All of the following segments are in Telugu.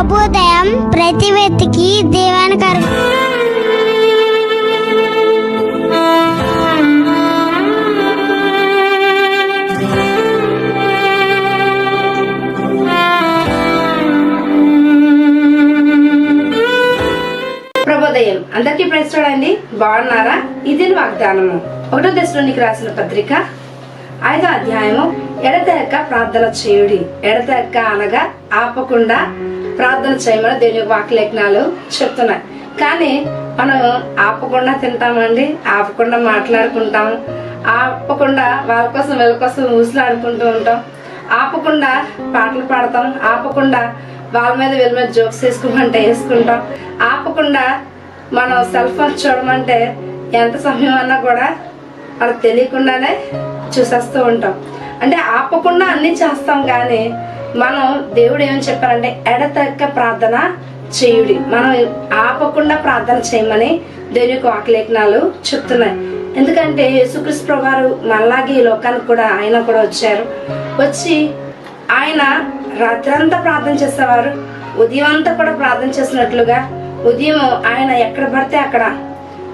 ప్రభుదయం ప్రతి వ్యక్తికి అర్ప ప్రభోదయం అందరికీ ప్రైజ్ చూడండి. బాగున్నారా? ఇది వాగ్దానము. ఒకటో దశలోనికి రాసిన పత్రిక ఐదో అధ్యాయము. ఎడతెరక ప్రార్థన చేయుడి. ఎడతెరక అనగా ఆపకుండా ప్రార్థన చేయమని దేవుని వాక్యలేఖనాలు చెప్తున్నాయి. కానీ మనం ఆపకుండా తింటామండి ఆపకుండా మాట్లాడుకుంటాం ఆపకుండా వాళ్ళ కోసం వీళ్ళ కోసం ఊసులాడుకుంటూ ఉంటాం. ఆపకుండా పాటలు పాడతాం ఆపకుండా వాళ్ళ మీద వీళ్ళ మీద జోక్స్ వేసుకోమంటే వేసుకుంటాం. ఆపకుండా మనం సెల్ ఫోన్ చూడమంటే ఎంత సమయం అన్నా కూడా మనకు తెలియకుండానే చూసేస్తూ ఉంటాం. అంటే ఆపకుండా అన్ని చేస్తాం కానీ మనం దేవుడు ఏమని చెప్పారంటే ఎడతెక్క ప్రార్థన చేయుడి. మనం ఆపకుండా ప్రార్థన చేయమని దేవుని యొక్క వాకలేఖనాలు చెప్తున్నాయి. ఎందుకంటే యేసుక్రీస్తు ప్రభు మళ్ళాగే ఈ లోకానికి కూడా ఆయన కూడా వచ్చారు. వచ్చి ఆయన రాత్రంతా ప్రార్థన చేసేవారు. ఉదయం అంతా కూడా ప్రార్థన చేసినట్లుగా ఉదయం ఆయన ఎక్కడ పడితే అక్కడ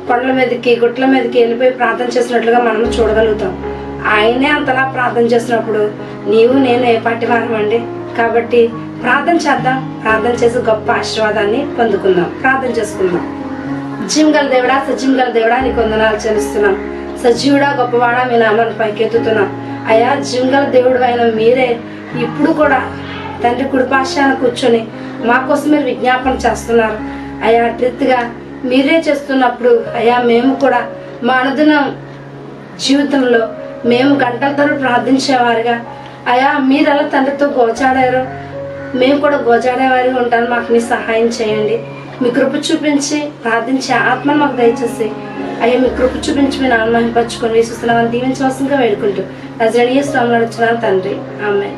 కొండల మీదకి గుట్ల మీదకి వెళ్ళిపోయి ప్రార్థన చేసినట్లుగా మనం చూడగలుగుతాం. ఆయనే అంతలా ప్రార్థన చేసినప్పుడు నీవు నేను ఏ పాటి అండి. కాబట్టి ప్రార్థన చేద్దాం. ప్రార్థన చేసి గొప్ప ఆశీర్వాదాన్ని పొందుకుందాం. ప్రార్థన చేసుకుందాం. జీవం గల దేవుడా సజీవం గల దేవుడా నీకు వందనాలు చెల్లిస్తున్నాం. సజీవుడా గొప్పవాడా మీ నామాన్ని పైకెత్తుతున్నాం. అయ్యా జీవం గల దేవుడు అయిన మీరే ఇప్పుడు కూడా తండ్రి కుడిపాశాన కూర్చొని మా కోసం మీరు విజ్ఞాపన చేస్తున్నారు. అయ్యా అట్లెత్తుగా మీరే చేస్తున్నప్పుడు అయ్యా మేము కూడా మా అనుదినం జీవితంలో మేము గంటల ధర ప్రార్థించేవారుగా. అయా మీరు ఎలా తండ్రితో గోచాడారు? మేము కూడా గోచాడేవారిగా ఉంటాను. మాకు మీ సహాయం చేయండి. మీ కృప చూపించి ప్రార్థించే ఆత్మను మాకు దయచేసి. అయ్యా మీ కృప చూపించి మీ నాన్న మహింపరచుకొని వేసిస్తున్నామని దీవించవలసిందిగా వేడుకుంటూ. నజరణీయ స్వామి నడుచున్నాను తండ్రి. ఆమె